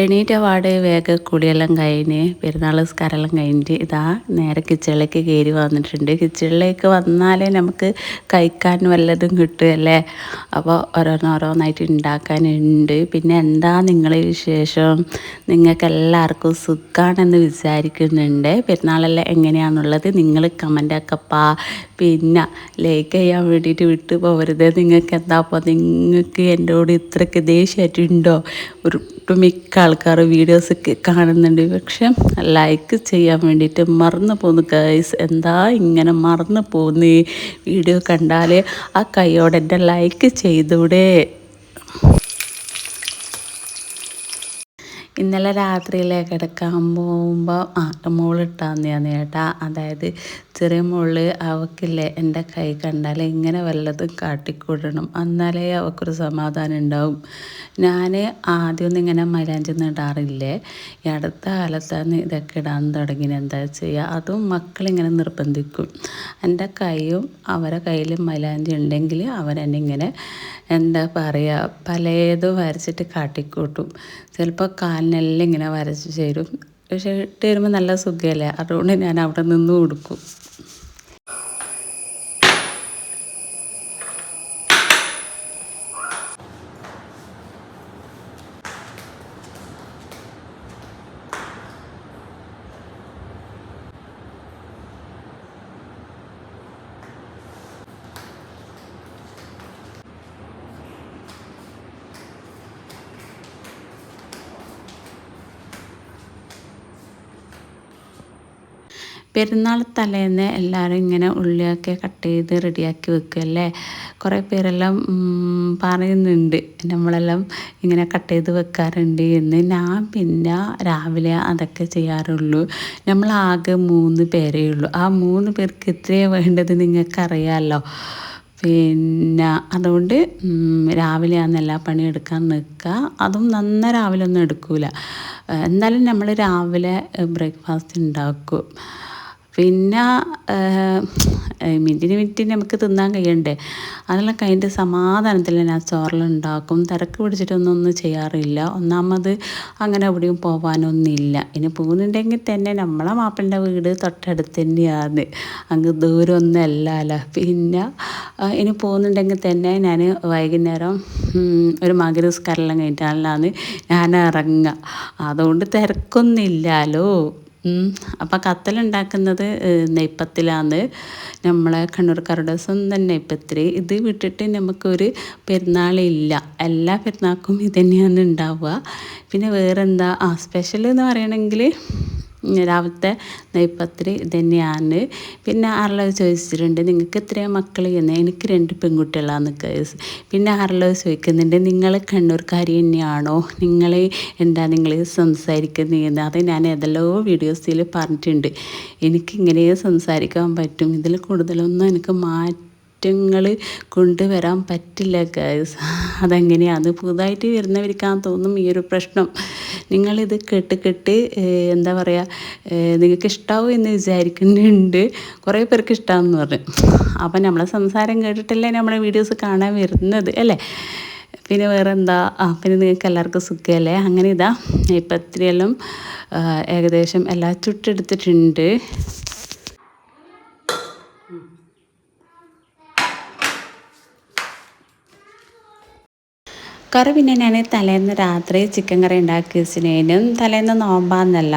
എണീറ്റ പാട് വേഗ കുളിയെല്ലാം കഴിഞ്ഞ് പെരുന്നാൾ സ്കാരെല്ലാം കഴിഞ്ഞിട്ട് ഇതാ നേരെ കിച്ചണിലേക്ക് കയറി വന്നിട്ടുണ്ട്. കിച്ചണിലേക്ക് വന്നാലേ നമുക്ക് കഴിക്കാൻ വല്ലതും കിട്ടുമല്ലേ അപ്പോൾ ഓരോന്നോരോന്നായിട്ട് ഉണ്ടാക്കാനുണ്ട്. പിന്നെ എന്താ നിങ്ങളെ വിശേഷം? നിങ്ങൾക്ക് എല്ലാവർക്കും സുഖമാണെന്ന് വിചാരിക്കുന്നുണ്ട്. പെരുന്നാളെല്ലാം എങ്ങനെയാണെന്നുള്ളത് നിങ്ങൾ കമന്റ് ആക്കപ്പാ പിന്നെ ലൈക്ക് ചെയ്യാൻ വേണ്ടിയിട്ട് വിട്ടു പോകരുത് നിങ്ങൾക്ക് എന്താ അപ്പോൾ നിങ്ങൾക്ക് എന്നോട് ഇത്രയ്ക്ക് ദേഷ്യമായിട്ടുണ്ടോ? ഒരു മിക്ക ആൾക്കാർ വീഡിയോസ് കാണുന്നുണ്ട്. പക്ഷെ ലൈക്ക് ചെയ്യാൻ വേണ്ടിയിട്ട് മറന്നു പോകുന്നു ഗൈസ് എന്താ ഇങ്ങനെ മറന്നു പോകുന്നു വീഡിയോ കണ്ടാൽ ആ കൈയോടെ ലൈക്ക് ചെയ്തൂടെ? ഇന്നലെ രാത്രിയിലെ കിടക്കാൻ പോകുമ്പോൾ ആ മോളിട്ടാന്ന് ചേട്ടാ അതായത് ചെറിയ മോൾ അവക്കില്ലേ എന്റെ കൈ കണ്ടാൽ ഇങ്ങനെ വല്ലതും കാട്ടിക്കൂടണം. എന്നാലേ അവക്കൊരു സമാധാനം ഉണ്ടാവും. ഞാൻ ആദ്യമൊന്നും ഇങ്ങനെ മൈലാഞ്ചൊന്നും ഇടാറില്ലേ? ഈ അടുത്ത കാലത്താണ് ഇതൊക്കെ ഇടാൻ തുടങ്ങി എന്താ ചെയ്യുക അതും മക്കളിങ്ങനെ നിർബന്ധിക്കും. എന്റെ കൈയും അവരെ കയ്യിൽ മൈലാഞ്ചി ഉണ്ടെങ്കിൽ അവരെന്നെ ഇങ്ങനെ എന്താ പറയുക പലതും വരച്ചിട്ട് കാട്ടിക്കൂട്ടും. ചിലപ്പോൾ കാലിനെല്ലാം ഇങ്ങനെ വരച്ച് ചേരും. പക്ഷേ ഇട്ട് വരുമ്പോൾ നല്ല സുഖമല്ലേ അതുകൊണ്ട് ഞാൻ അവിടെ നിന്ന് കൊടുക്കും. പെരുന്നാൾ തലേന്ന് എല്ലാവരും ഇങ്ങനെ ഉള്ളിയൊക്കെ കട്ട് ചെയ്ത് റെഡിയാക്കി വെക്കുമല്ലേ കുറേ പേരെല്ലാം പറയുന്നുണ്ട്. നമ്മളെല്ലാം ഇങ്ങനെ കട്ട് ചെയ്ത് വെക്കാറുണ്ട് എന്ന്. ഞാൻ പിന്നെ രാവിലെ അതൊക്കെ ചെയ്യാറുള്ളൂ. നമ്മളാകെ മൂന്ന് പേരേ ഉള്ളൂ. ആ മൂന്ന് പേർക്ക് ഇത്രയേ വേണ്ടത് നിങ്ങൾക്കറിയാമല്ലോ. പിന്നെ അതുകൊണ്ട് രാവിലെയാണ് എല്ലാ പണിയെടുക്കാൻ നിൽക്കുക. അതും നന്ന രാവിലെ ഒന്നും എടുക്കില്ല എന്നാലും നമ്മൾ രാവിലെ ബ്രേക്ക്ഫാസ്റ്റ് ഉണ്ടാക്കും. പിന്നെ മിനിറ്റിന് മിനിറ്റിന് നമുക്ക് തിന്നാൻ കഴിയണ്ടേ? അതെല്ലാം കഴിഞ്ഞിട്ട് സമാധാനത്തിൽ ഞാൻ ചോറിലുണ്ടാക്കും. തിരക്ക് പിടിച്ചിട്ടൊന്നും ഒന്നും ചെയ്യാറില്ല. ഒന്നാമത് അങ്ങനെ എവിടെയും പോകാനൊന്നുമില്ല ഇനി പോകുന്നുണ്ടെങ്കിൽ തന്നെ നമ്മളെ മാപ്പിന്റെ വീട് തൊട്ടടുത്ത് തന്നെയാണ്. അങ്ങ് ദൂരമൊന്നും അല്ലല്ലോ പിന്നെ ഇനി പോകുന്നുണ്ടെങ്കിൽ തന്നെ ഞാൻ വൈകുന്നേരം ഒരു മകരസ്കാരെല്ലാം കഴിഞ്ഞിട്ടാണ് ഞാൻ ഇറങ്ങുക അതുകൊണ്ട് തിരക്കൊന്നുമില്ലല്ലോ. അപ്പം കത്തലുണ്ടാക്കുന്നത് നെയ്പ്പത്തിലാണ് നമ്മളെ കണ്ണൂർ കണ്ണൂർക്കാരുടെ തന്നെ നെയ്പ്പത്തിരി ഇത് വിട്ടിട്ട് നമുക്കൊരു പെരുന്നാളില്ല. എല്ലാ പെരുന്നാൾക്കും ഇത് തന്നെയാണ് ഉണ്ടാവുക. പിന്നെ വേറെന്താ? ആ സ്പെഷ്യൽ എന്ന് പറയണമെങ്കിൽ രാവിലത്തെ നെയ്പത്രി തന്നെയാണ് പിന്നെ ആരെല്ലാം ചോദിച്ചിട്ടുണ്ട് നിങ്ങൾക്ക് എത്രയാണ് മക്കൾ എന്ന്. എനിക്ക് രണ്ട് പെൺകുട്ടികളാണ് കേസ് പിന്നെ ആരെല്ലാം ചോദിക്കുന്നുണ്ട് നിങ്ങൾ കണ്ണൂർക്കാരി തന്നെയാണോ? നിങ്ങൾ എന്താ നിങ്ങൾ സംസാരിക്കുന്നത് അത് ഞാൻ ഏതെല്ലോ വീഡിയോസിൽ പറഞ്ഞിട്ടുണ്ട്. എനിക്കിങ്ങനെ സംസാരിക്കാൻ പറ്റും. ഇതിൽ കൂടുതലൊന്നും എനിക്ക് മാറ്റി മാറ്റങ്ങൾ കൊണ്ടുവരാൻ പറ്റില്ല ഗൈസ് അതെങ്ങനെയാണ് പുതുതായിട്ട് വരുന്നവർക്കാന്ന് തോന്നും ഈ ഒരു പ്രശ്നം. നിങ്ങളിത് കേട്ട് കേട്ട് എന്താ പറയുക നിങ്ങൾക്ക് ഇഷ്ടാവും എന്ന് വിചാരിക്കുന്നുണ്ട്. കുറേ പേർക്ക് ഇഷ്ടമാണെന്ന് പറഞ്ഞു. അപ്പം നമ്മളെ സംസാരം കേട്ടിട്ടല്ലേ നമ്മളെ വീഡിയോസ് കാണാൻ വരുന്നത് അല്ലേ? പിന്നെ വേറെ എന്താ ആ പിന്നെ നിങ്ങൾക്ക് എല്ലാവർക്കും സുഖമല്ലേ അങ്ങനെ ഇതാ. ഇപ്പം ഇത്രയെല്ലാം ഏകദേശം എല്ലാ ചുട്ടെടുത്തിട്ടുണ്ട്. കറി പിന്നെ ഞാൻ തലേന്ന് രാത്രി ചിക്കൻ കറി ഉണ്ടാക്കി വെച്ചതിനും തലേന്ന് നോമ്പാന്നല്ല.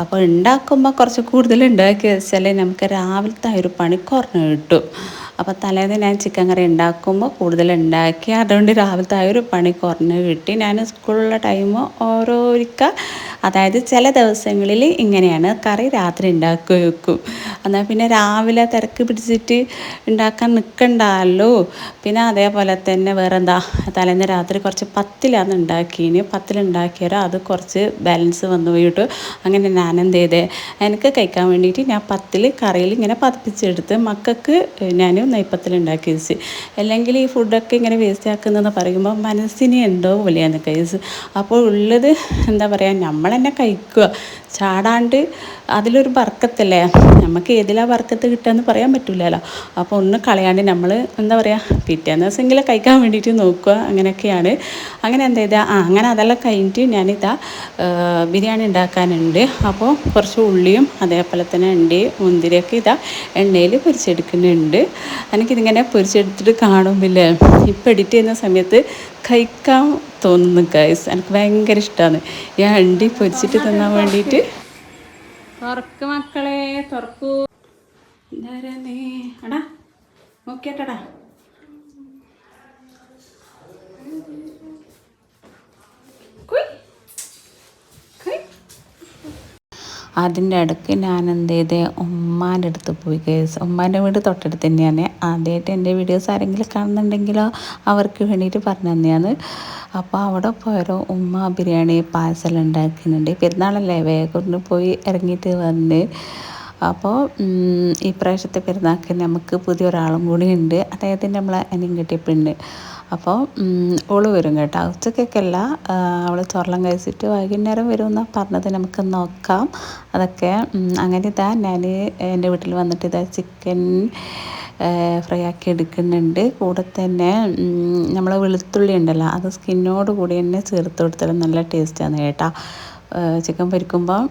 അപ്പോൾ ഉണ്ടാക്കുമ്പോൾ കുറച്ച് കൂടുതൽ ഉണ്ടാക്കി വെച്ചാൽ നമുക്ക് രാവിലത്തെ ഒരു പണി കുറഞ്ഞു കിട്ടും. അപ്പോൾ തലേന്ന് ഞാൻ ചിക്കൻ കറി ഉണ്ടാക്കുമ്പോൾ കൂടുതൽ ഉണ്ടാക്കി അതുകൊണ്ട് രാവിലത്തെ ആ ഒരു പണി കുറഞ്ഞ് കിട്ടി. ഞാൻ സ്കൂളിലുള്ള ടൈം ഓരോരിക്ക അതായത് ചില ദിവസങ്ങളിൽ ഇങ്ങനെയാണ് കറി രാത്രി ഉണ്ടാക്കി വെക്കും. എന്നാൽ പിന്നെ രാവിലെ തിരക്ക് പിടിച്ചിട്ട് ഉണ്ടാക്കാൻ നിൽക്കണ്ടല്ലോ പിന്നെ അതേപോലെ തന്നെ വേറെ എന്താ തലേന്ന് രാത്രി കുറച്ച് പത്തിലാണ് ഉണ്ടാക്കിയതിന് പത്തിലുണ്ടാക്കിയാൽ അത് കുറച്ച് ബാലൻസ് വന്നു പോയിട്ട് അങ്ങനെ ഞാൻ എന്ത് ചെയ്തേ എനിക്ക് കഴിക്കാൻ വേണ്ടിയിട്ട് ഞാൻ പത്തിൽ കറിയിൽ ഇങ്ങനെ പതിപ്പിച്ചെടുത്ത് മക്കൾക്ക് ഞാൻ നെയ്പ്പത്തിൽ ഉണ്ടാക്കി വെച്ച് അല്ലെങ്കിൽ ഈ ഫുഡൊക്കെ ഇങ്ങനെ വേസ്റ്റ് ആക്കുന്നതെന്ന് പറയുമ്പോൾ മനസ്സിനെ എന്തോ പോലെയാണ് അപ്പോൾ ഉള്ളത് എന്താ പറയുക നമ്മൾ തന്നെ കഴിക്കുക. ചാടാണ്ട് അതിലൊരു ബർക്കത്തല്ലേ നമുക്ക് ഏതിലാ ബർക്കത്ത് കിട്ടുകയെന്ന് പറയാൻ പറ്റില്ലല്ലോ അപ്പോൾ ഒന്ന് കളയാണ്ട് നമ്മൾ എന്താ പറയുക പിറ്റേന്ന് ദിവസമെങ്കിലും കഴിക്കാൻ വേണ്ടിയിട്ട് നോക്കുക അങ്ങനെയൊക്കെയാണ്. അങ്ങനെ എന്താ ചെയ്താൽ ആ അങ്ങനെ അതെല്ലാം കഴിഞ്ഞിട്ട് ഞാനിതാ ബിരിയാണി ഉണ്ടാക്കാനുണ്ട്. അപ്പോൾ കുറച്ച് ഉള്ളിയും അതേപോലെ തന്നെ ഉണ്ട് മുന്തിരിയൊക്കെ ഇതാ എണ്ണയിൽ പൊരിച്ചെടുക്കുന്നുണ്ട്. എനിക്കിതിങ്ങനെ പൊരിച്ചെടുത്തിട്ട് കാണുമ്പില്ലേ? ഇപ്പം എഡിറ്റ് ചെയ്യുന്ന സമയത്ത് കഴിക്കാൻ തോന്നുന്നു ഗൈസ് എനിക്ക് ഭയങ്കര ഇഷ്ടമാണ് ഈ അണ്ടി പൊരിച്ചിട്ട് തിന്നാൻ വേണ്ടിയിട്ട് തുറക്ക് മക്കളെ തുറക്കൂ. ഇതാരാ നീ? അടാ നോക്കിയാട്ടടാ. അതിന്റെ ഇടയ്ക്ക് ഞാൻ എന്ത് ചെയ്ത് ഉമ്മാന്റെ അടുത്ത് പോയി കേസ് ഉമ്മാന്റെ വീട് തൊട്ടടുത്ത് തന്നെയാണ്. ആദ്യമായിട്ട് എന്റെ വീഡിയോസ് ആരെങ്കിലും കാണുന്നുണ്ടെങ്കിലോ അവർക്ക് വേണ്ടിയിട്ട് പറഞ്ഞു തന്നെയാണ്. അപ്പോൾ അവിടെ പോയാലോ ഉമ്മ ബിരിയാണി പാഴ്സൽ ഉണ്ടാക്കുന്നുണ്ട്. പെരുന്നാളല്ലേ വേഗം പോയി ഇറങ്ങിയിട്ട് വന്ന്. അപ്പോൾ ഈ പ്രാവശ്യത്തെ പെരുന്നാൾക്ക് നമുക്ക് പുതിയ ഒരാളും കൂടി ഉണ്ട്. അതായത് നമ്മളെ അനിയൻ അനിയും കിട്ടിയപ്പോൾ അപ്പോൾ ഓൾ വരും കേട്ടോ. ഉച്ചക്കൊക്കെയല്ല അവൾ ചോറെല്ലാം കഴിച്ചിട്ട് വൈകുന്നേരം വരുമെന്നാണ് പറഞ്ഞത്. നമുക്ക് നോക്കാം. അതൊക്കെ അങ്ങനെ ഇതാ ഞാൻ എന്റെ വീട്ടിൽ വന്നിട്ട് ഇതാ ചിക്കൻ ഫ്രൈ ആക്കി എടുക്കുന്നുണ്ട്. കൂടെ തന്നെ നമ്മൾ വെളുത്തുള്ളി ഉണ്ടല്ലോ അത് സ്കിന്നോട് കൂടി തന്നെ ചേർത്ത് കൊടുത്താലും നല്ല ടേസ്റ്റാണ് കേട്ടോ. ചിക്കൻ പൊരിക്കുമ്പോൾ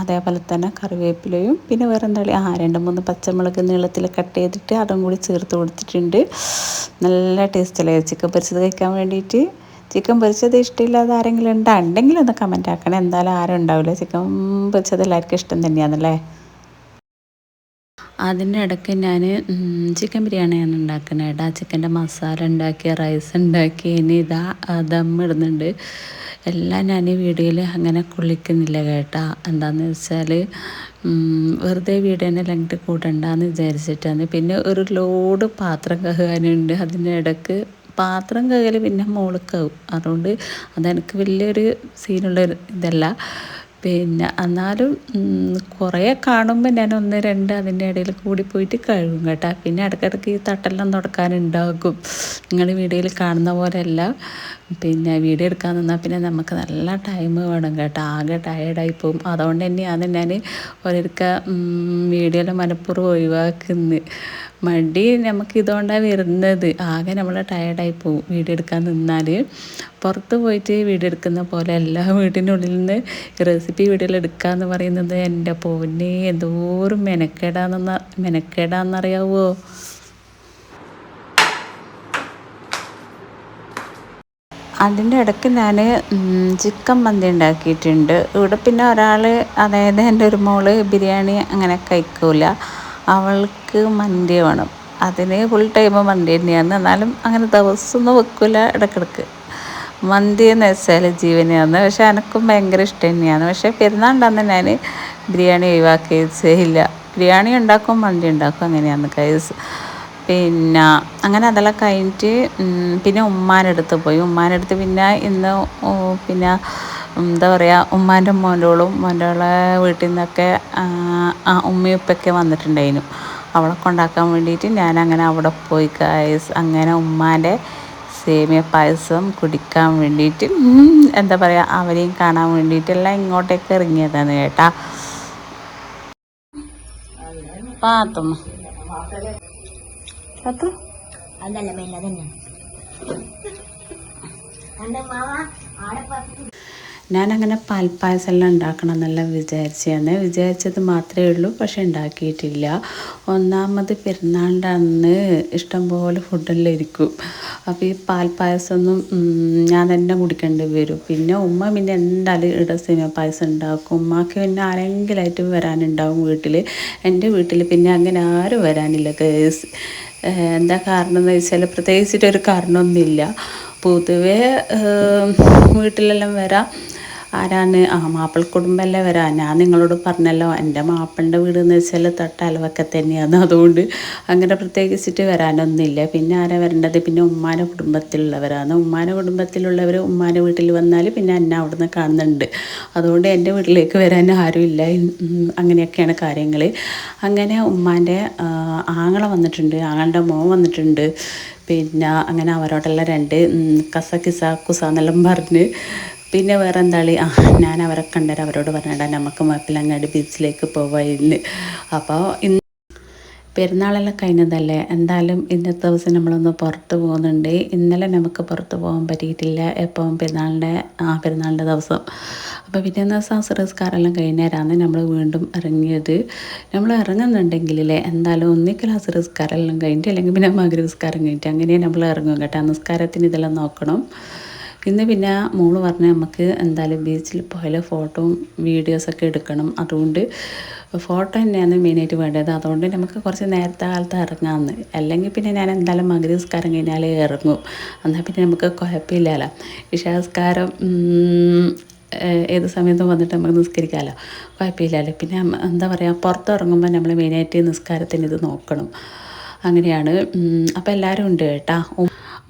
അതേപോലെ തന്നെ കറിവേപ്പിലയും പിന്നെ വേറെ എന്താ ആ രണ്ട് മൂന്ന് പച്ചമുളക് നീളത്തിൽ കട്ട് ചെയ്തിട്ട് അതും കൂടി ചേർത്ത് കൊടുത്തിട്ടുണ്ട്. നല്ല ടേസ്റ്റല്ലേ ചിക്കൻ പൊരിച്ചത് കഴിക്കാൻ വേണ്ടിയിട്ട്? ചിക്കൻ പൊരിച്ചത് ഇഷ്ടമില്ലാതെ ആരെങ്കിലും ഉണ്ടോ? ഉണ്ടെങ്കിൽ ഒന്ന് കമന്റ് ആക്കണം. എന്തായാലും ആരും ഉണ്ടാവില്ല. ചിക്കൻ പൊരിച്ചത് എല്ലാവർക്കും ഇഷ്ടം തന്നെയാണല്ലേ? അതിന്റെ ഇടയ്ക്ക് ഞാൻ ചിക്കൻ ബിരിയാണിയാണ് ഉണ്ടാക്കുന്നത് കേട്ടോ ചിക്കന്റെ മസാല ഉണ്ടാക്കി റൈസ് ഉണ്ടാക്കി ഇനി ഇതാ ദം ഇടുന്നുണ്ട്. എല്ലാം ഞാൻ ഈ വീഡിയോയിൽ അങ്ങനെ കുളിക്കുന്നില്ല കേട്ടാ. എന്താണെന്ന് വെച്ചാൽ വെറുതെ വീഡിയോനെ ലെങ്ത് കൂട്ടണ്ടെന്ന് വിചാരിച്ചിട്ടാണ്. പിന്നെ ഒരു ലോഡ് പാത്രം കഴുകാനുണ്ട്. ഇടയ്ക്ക് പാത്രം കഴുകൽ പിന്നെ മോളിക്കാവും അതുകൊണ്ട് അതെനിക്ക് വലിയൊരു സീനുള്ള ഇതല്ല. പിന്നെ എന്നാലും കുറേ കാണുമ്പോൾ ഞാൻ ഒന്ന് രണ്ട് അതിന്റെ ഇടയിൽ കൂടി പോയിട്ട് കഴുകും കേട്ടോ. പിന്നെ ഇടയ്ക്കിടയ്ക്ക് ഈ തട്ടെല്ലാം തുടക്കാനുണ്ടാകും. നിങ്ങൾ വീഡിയോയിൽ കാണുന്ന പോലെയല്ല. പിന്നെ വീഡിയോ എടുക്കാൻ നിന്നാൽ പിന്നെ നമുക്ക് നല്ല ടൈം വേണം കേട്ടോ. ആകെ ടയേർഡായി പോകും അതുകൊണ്ട് തന്നെയാണ് ഞാൻ ഓരോരുക്ക വീഡിയോയിൽ മനഃപൂർവം ഒഴിവാക്കുന്നത് മടി നമുക്ക് ഇതുകൊണ്ടാണ് വരുന്നത്. ആകെ നമ്മൾ ടയേർഡായി പോകും വീഡിയോ എടുക്കാൻ നിന്നാൽ പുറത്ത് പോയിട്ട് വീഡിയോ എടുക്കുന്ന പോലെ എല്ലാ വീടിനുള്ളിൽ നിന്ന് റെസിപ്പി വീഡിയോയിൽ എടുക്കുക എന്ന് പറയുന്നത് എന്റെ പൊന്നെ. എന്തോരം മെനക്കേടാന്ന് മെനക്കേടാന്നറിയാവോ? അതിന്റെ ഇടയ്ക്ക് ഞാൻ ചിക്കൻ മന്തി ഉണ്ടാക്കിയിട്ടുണ്ട്. ഇവിടെ പിന്നെ ഒരാൾ അതായത് എന്റെ ഒരു മോൾ ബിരിയാണി അങ്ങനെ കഴിക്കില്ല അവൾക്ക് മന്തി വേണം. അതിന് ഫുൾ ടൈം മന്തി തന്നെയാണ്. എന്നാലും അങ്ങനെ ദിവസമൊന്നും വെക്കില്ല ഇടക്കിടക്ക്. മന്തി എന്ന് വെച്ചാൽ ജീവനെയാണ്. പക്ഷെ എനക്കും ഭയങ്കര ഇഷ്ടം തന്നെയാണ്. പക്ഷേ പെരുന്നാളുണ്ടാകുന്ന ഞാൻ ബിരിയാണി ഒഴിവാക്കിയില്ല ബിരിയാണി ഉണ്ടാക്കും മന്തി ഉണ്ടാക്കും അങ്ങനെയാണ് കൈസ് പിന്നെ അങ്ങനെ അതെല്ലാം കഴിഞ്ഞിട്ട് പിന്നെ ഉമ്മാനടുത്ത് പോയി. ഉമ്മാനടുത്ത് പിന്നെ ഇന്ന് പിന്നെ എന്താ പറയുക ഉമ്മാന്റെ മോന്റോളും മോന്റോളെ വീട്ടിൽ നിന്നൊക്കെ ഉമ്മയും ഉപ്പൊക്കെ വന്നിട്ടുണ്ടായിരുന്നു. അവളെ കൊണ്ടാക്കാൻ വേണ്ടിയിട്ട് ഞാൻ അങ്ങനെ അവിടെ പോയി കായസ് അങ്ങനെ ഉമ്മാന്റെ സേമിയ പായസം കുടിക്കാൻ വേണ്ടിയിട്ട് എന്താ പറയുക അവരെയും കാണാൻ വേണ്ടിയിട്ടെല്ലാം ഇങ്ങോട്ടേക്ക് ഇറങ്ങിയതാണ് കേട്ടാ. പാത്തുമ്മ പത്തു അതല്ല മാവ ആടെ ഞാനങ്ങനെ പാൽപ്പായസം എല്ലാം ഉണ്ടാക്കണം എന്നെല്ലാം വിചാരിച്ചതാണ്. വിചാരിച്ചത് മാത്രമേ ഉള്ളൂ പക്ഷെ ഉണ്ടാക്കിയിട്ടില്ല. ഒന്നാമത് പെരുന്നാളിന്റെ അന്ന് ഇഷ്ടംപോലെ ഫുഡെല്ലാം ഇരിക്കും അപ്പോൾ ഈ പാൽപ്പായസമൊന്നും ഞാൻ തന്നെ കുടിക്കേണ്ടി വരും. പിന്നെ ഉമ്മ പിന്നെ എന്തായാലും ഇട സേമിയ പായസം ഉണ്ടാക്കും. ഉമ്മക്ക് പിന്നെ ആരെങ്കിലായിട്ട് വരാനുണ്ടാവും വീട്ടിൽ എന്റെ വീട്ടിൽ പിന്നെ അങ്ങനെ ആരും വരാനില്ല. കേസ് എന്താ കാരണം എന്ന് വെച്ചാൽ പ്രത്യേകിച്ചിട്ടൊരു കാരണമൊന്നുമില്ല. പൊതുവേ വീട്ടിലെല്ലാം വരാം. ആരാണ്? ആ മാപ്പിള കുടുംബമല്ലേ വരാം? ഞാൻ നിങ്ങളോട് പറഞ്ഞല്ലോ എന്റെ മാപ്പിളിന്റെ വീട് എന്ന് വെച്ചാൽ തൊട്ടലവൊക്കെ തന്നെയാണ്. അതുകൊണ്ട് അങ്ങനെ പ്രത്യേകിച്ചിട്ട് വരാനൊന്നുമില്ല. പിന്നെ ആരാ വരേണ്ടത്? പിന്നെ ഉമ്മാന്റെ കുടുംബത്തിലുള്ളവരാണ്. ഉമ്മാന്റെ കുടുംബത്തിലുള്ളവർ ഉമ്മാന്റെ വീട്ടിൽ വന്നാൽ പിന്നെ എന്നെ അവിടുന്ന് കാണുന്നുണ്ട്. അതുകൊണ്ട് എന്റെ വീട്ടിലേക്ക് വരാൻ ആരുമില്ല. അങ്ങനെയൊക്കെയാണ് കാര്യങ്ങൾ. അങ്ങനെ ഉമ്മാന്റെ ആങ്ങള വന്നിട്ടുണ്ട്. ആങ്ങളുടെ മോൻ വന്നിട്ടുണ്ട്. പിന്നെ അങ്ങനെ അവരോടെല്ലാം രണ്ട് കസ കിസ കുസ എന്നെല്ലാം പറഞ്ഞ് പിന്നെ വേറെ എന്താളി ആ ഞാൻ അവരെ കണ്ടേരം. അവരോട് പറഞ്ഞിട്ട് നമുക്ക് മാപ്പിലങ്ങാടി ബീച്ചിലേക്ക് പോവായിരുന്നു അപ്പോൾ ഇന്ന് പെരുന്നാളെല്ലാം കഴിഞ്ഞതല്ലേ? എന്തായാലും ഇന്നത്തെ ദിവസം നമ്മളൊന്ന് പുറത്ത് പോകുന്നുണ്ട്. ഇന്നലെ നമുക്ക് പുറത്ത് പോകാൻ പറ്റിയിട്ടില്ല. എപ്പം? പെരുന്നാളിന്റെ ആ പെരുന്നാളിന്റെ ദിവസം. അപ്പോൾ പിറ്റേന്ന് ദിവസം അസുറസ്കാരെല്ലാം കഴിഞ്ഞേരാന്ന് നമ്മൾ വീണ്ടും ഇറങ്ങിയത്. നമ്മൾ ഇറങ്ങുന്നുണ്ടെങ്കിലേ എന്തായാലും ഒന്നിക്കൽ അസുറസ്കാരെല്ലാം കഴിഞ്ഞിട്ട് അല്ലെങ്കിൽ പിന്നെ മകരസ്കാരം കഴിഞ്ഞിട്ട് അങ്ങനെ നമ്മൾ ഇറങ്ങും കേട്ടോ. നിസ്കാരത്തിന് ഇതെല്ലാം നോക്കണം. ഇന്ന് പിന്നെ മോൾ പറഞ്ഞ് നമുക്ക് എന്തായാലും ബീച്ചിൽ പോയാലും ഫോട്ടോയും വീഡിയോസൊക്കെ എടുക്കണം. അതുകൊണ്ട് ഫോട്ടോ തന്നെയാണ് മെയിനായിട്ട് വേണ്ടത്. അതുകൊണ്ട് നമുക്ക് കുറച്ച് നേരത്തെ കാലത്ത് ഇറങ്ങാമെന്ന് അല്ലെങ്കിൽ പിന്നെ ഞാൻ എന്തായാലും മകരസ്കാരം കഴിഞ്ഞാൽ ഇറങ്ങും. എന്നാൽ പിന്നെ നമുക്ക് കുഴപ്പമില്ലല്ലോ. ഇഷാസ്കാരം ഏത് സമയത്തും വന്നിട്ട് നമുക്ക് നിസ്കരിക്കാമല്ലോ കുഴപ്പമില്ലല്ലോ. പിന്നെ എന്താ പറയുക പുറത്തിറങ്ങുമ്പോൾ നമ്മൾ മെയിനായിട്ട് നിസ്കാരത്തിന് ഇത് നോക്കണം. അങ്ങനെയാണ്. അപ്പോൾ എല്ലാവരും ഉണ്ട് കേട്ടാ.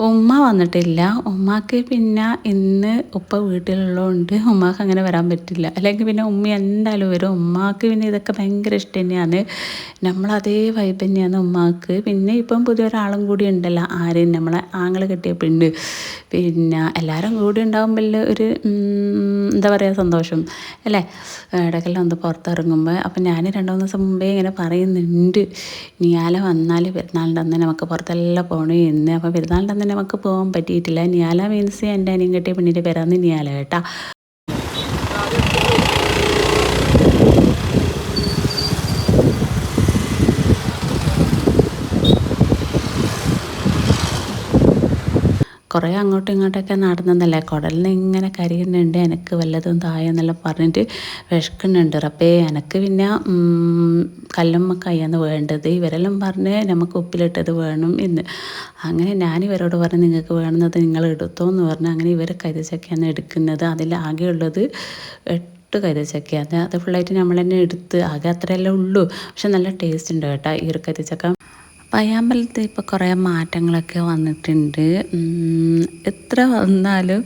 ഉമ്മ വന്നിട്ടില്ല. ഉമ്മാക്ക് പിന്നെ ഇന്ന് ഉപ്പ വീട്ടിലുള്ളതുകൊണ്ട് ഉമ്മാക്ക് അങ്ങനെ വരാൻ പറ്റില്ല. അല്ലെങ്കിൽ പിന്നെ ഉമ്മ എന്തായാലും വരും. ഉമ്മാക്ക് പിന്നെ ഇതൊക്കെ ഭയങ്കര ഇഷ്ടം തന്നെയാണ്. നമ്മളതേ വൈബ് തന്നെയാണ് ഉമ്മാക്ക്. പിന്നെ ഇപ്പം പുതിയൊരാളും കൂടി ഉണ്ടല്ലോ. ആരെയും നമ്മളെ ആങ്ങൾ കെട്ടിയ പെണ്ണ്. പിന്നെ എല്ലാവരും കൂടി ഉണ്ടാകുമ്പോൾ ഒരു എന്താ പറയുക സന്തോഷം. അല്ലേ? ഇടയ്ക്കെല്ലാം ഒന്ന് പുറത്തിറങ്ങുമ്പോൾ അപ്പം ഞാൻ രണ്ട് ദിവസം മുമ്പേ ഇങ്ങനെ പറയുന്നുണ്ട്. നിയാല വന്നാൽ പെരുന്നാളിന്റെ അന്ന് നമുക്ക് പുറത്തെല്ലാം പോകണേ എന്ന് അപ്പോൾ പെരുന്നാളിന്റെ അന്ന് നമുക്ക് പോകാൻ പറ്റിയിട്ടില്ല. നിയാല മീൻസ് എന്റെ അനിയൻ കെട്ടിയ പേരാണ് നിയാല കേട്ടാ. കുറേ അങ്ങോട്ടും ഇങ്ങോട്ടൊക്കെ നടന്നതല്ലേ? കുടലിന് ഇങ്ങനെ കരിയുന്നുണ്ട് എനിക്ക് വല്ലതും തായെന്നെല്ലാം പറഞ്ഞിട്ട് വിശക്കുന്നുണ്ട്. അപ്പേ എനിക്ക് പിന്നെ കല്ലും കല്ലുമ്മക്കായാണ് വേണ്ടത്. ഇവരെല്ലാം പറഞ്ഞ് നമുക്ക് ഉപ്പിലിട്ടത് വേണം എന്ന്. അങ്ങനെ ഞാൻ ഇവരോട് പറഞ്ഞ് നിങ്ങൾക്ക് വേണമെന്നത് നിങ്ങൾ എടുത്തോ എന്ന് പറഞ്ഞ് അങ്ങനെ ഇവർ കരിച്ചൊക്കെയാണ് എടുക്കുന്നത്. അതിൽ ആകെയുള്ളത് എട്ട് കരിച്ചക്കയാണ് അത് ഫുള്ളായിട്ട് നമ്മൾ തന്നെ എടുത്ത് ആകെ അത്രയല്ലേ ഉള്ളൂ. പക്ഷെ നല്ല ടേസ്റ്റ് ഉണ്ട് കേട്ടോ ഈ ഒരു കരിച്ചക്ക പയ്യാമ്പലത്ത് ഇപ്പോൾ കുറേ മാറ്റങ്ങളൊക്കെ വന്നിട്ടുണ്ട്. എത്ര വന്നാലും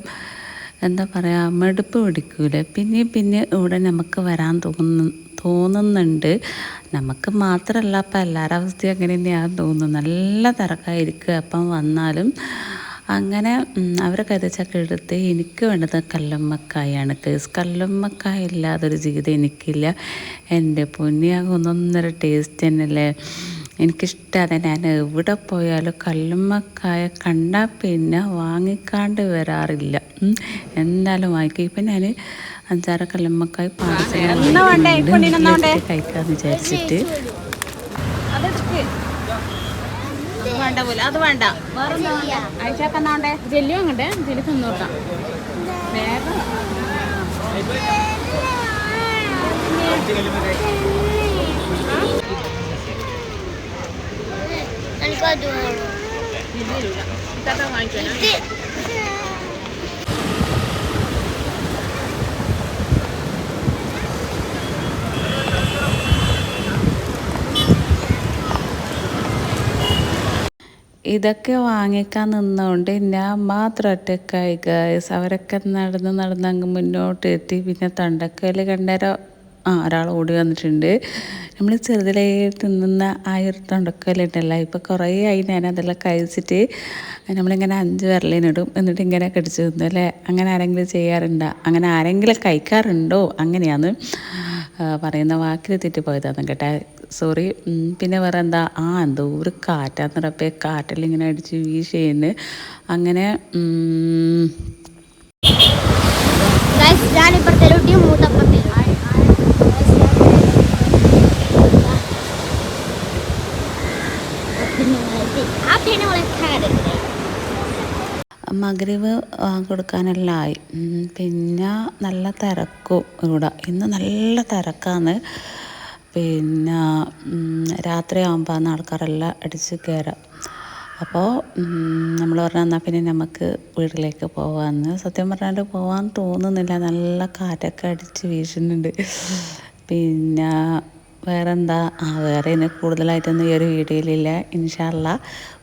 എന്താ പറയുക മെടുപ്പ് പിടിക്കൂല. പിന്നെ പിന്നെ ഇവിടെ നമുക്ക് വരാൻ തോന്നുന്നു തോന്നുന്നുണ്ട്. നമുക്ക് മാത്രമല്ല അപ്പം എല്ലാവരുടെ അവസ്ഥയും അങ്ങനെ തന്നെയാണ് തോന്നുന്നു. നല്ല തിരക്കായിരിക്കും അപ്പം വന്നാലും. അങ്ങനെ അവരെ കരുതച്ചക്ക എടുത്ത് എനിക്ക് വേണ്ടത് കല്ലുമ്മക്കായാണ്. കേസ് കല്ലുമ്മക്കായ ഇല്ലാതൊരു ജീവിതം എനിക്കില്ല. എന്റെ പൊന്നിയാകും ഒന്നൊന്നര ടേസ്റ്റ് തന്നെയല്ലേ. എനിക്കിഷ്ടമാണ് ഞാൻ എവിടെ പോയാലും കല്ലുമ്മക്കായ കണ്ടാൽ പിന്നെ വാങ്ങിക്കാണ്ട് വരാറില്ല. ഉം. എന്തായാലും വാങ്ങിക്കും. ഇപ്പം ഞാൻ അഞ്ചാറ് കല്ലുമ്മക്കായ പാർസൽ കഴിക്കാമെന്ന് വിചാരിച്ചിട്ട്. വേണ്ട പോലെ. അത് വേണ്ട. അയച്ചാക്കന്നാണ്ടേ ജെല്ലി വാങ്ങണ്ടേ? ജെല്ലി തിന്നോട്ടാം വേഗം. എനിക്കത് വേണം ഇതൊക്കെ വാങ്ങിക്കാനാ ഇതൊക്കെ വാങ്ങിക്കാൻ നിന്നുകൊണ്ട് ഞാൻ മാത്രം ഒറ്റക്കായി ഗായസ് അവരൊക്കെ നടന്ന് നടന്ന് അങ്ങ് മുന്നോട്ട് എത്തി. പിന്നെ തണ്ടക്കയിൽ കണ്ടേരോ? ആ ഒരാൾ ഓടി വന്നിട്ടുണ്ട്. നമ്മൾ ചെറുതിലേ തിന്നുന്ന ആ ഒരു തൊണ്ടക്കലുണ്ടല്ലോ ഇപ്പോൾ കുറേ ആയി ഞാൻ അതെല്ലാം കഴിച്ചിട്ട് നമ്മളിങ്ങനെ അഞ്ച് വിരലിനിടും. എന്നിട്ട് ഇങ്ങനെ കടിച്ച് തിന്നു അല്ലേ? അങ്ങനെ ആരെങ്കിലും ചെയ്യാറുണ്ടോ? അങ്ങനെ ആരെങ്കിലും കഴിക്കാറുണ്ടോ? അങ്ങനെയാണ് പറയുന്ന വാക്കിൽ തെറ്റിപ്പോയതാണ് കേട്ടോ. സോറി പിന്നെ വേറെ എന്താ ആ എന്തോ ഒരു കാറ്റാന്ന് റബ്ബേ കാറ്റിൽ ഇങ്ങനെ അടിച്ച് വീശുന്നു. അങ്ങനെ ഉം, മഗ്രിബ് കൊടുക്കാനെല്ലാം ആയി. പിന്നെ നല്ല തിരക്കും ഇവിടെ. ഇന്ന് നല്ല തിരക്കാണ് പിന്നെ രാത്രിയാകുമ്പോൾ രാത്രിയാകുമ്പോൾ ആൾക്കാരെല്ലാം അടിച്ച് കയറാം അപ്പോൾ നമ്മൾ പറഞ്ഞാൽ എന്നാൽ പിന്നെ നമുക്ക് വീട്ടിലേക്ക് പോകാമെന്ന് സത്യം പറഞ്ഞാൽ പോകാൻ തോന്നുന്നില്ല. നല്ല കാറ്റൊക്കെ അടിച്ച് വീശുന്നുണ്ട്. പിന്നെ വേറെന്താ? വേറെ ഇനി കൂടുതലായിട്ടൊന്നും ഈ ഒരു വീഡിയോയിലില്ല. ഇൻഷാല്ല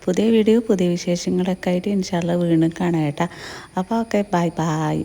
പുതിയ വീഡിയോ പുതിയ വിശേഷങ്ങളൊക്കെ ആയിട്ട് ഇൻഷാല്ല വീണ്ടും കാണാം കേട്ടോ. അപ്പോൾ ഓക്കെ ബൈ ബൈ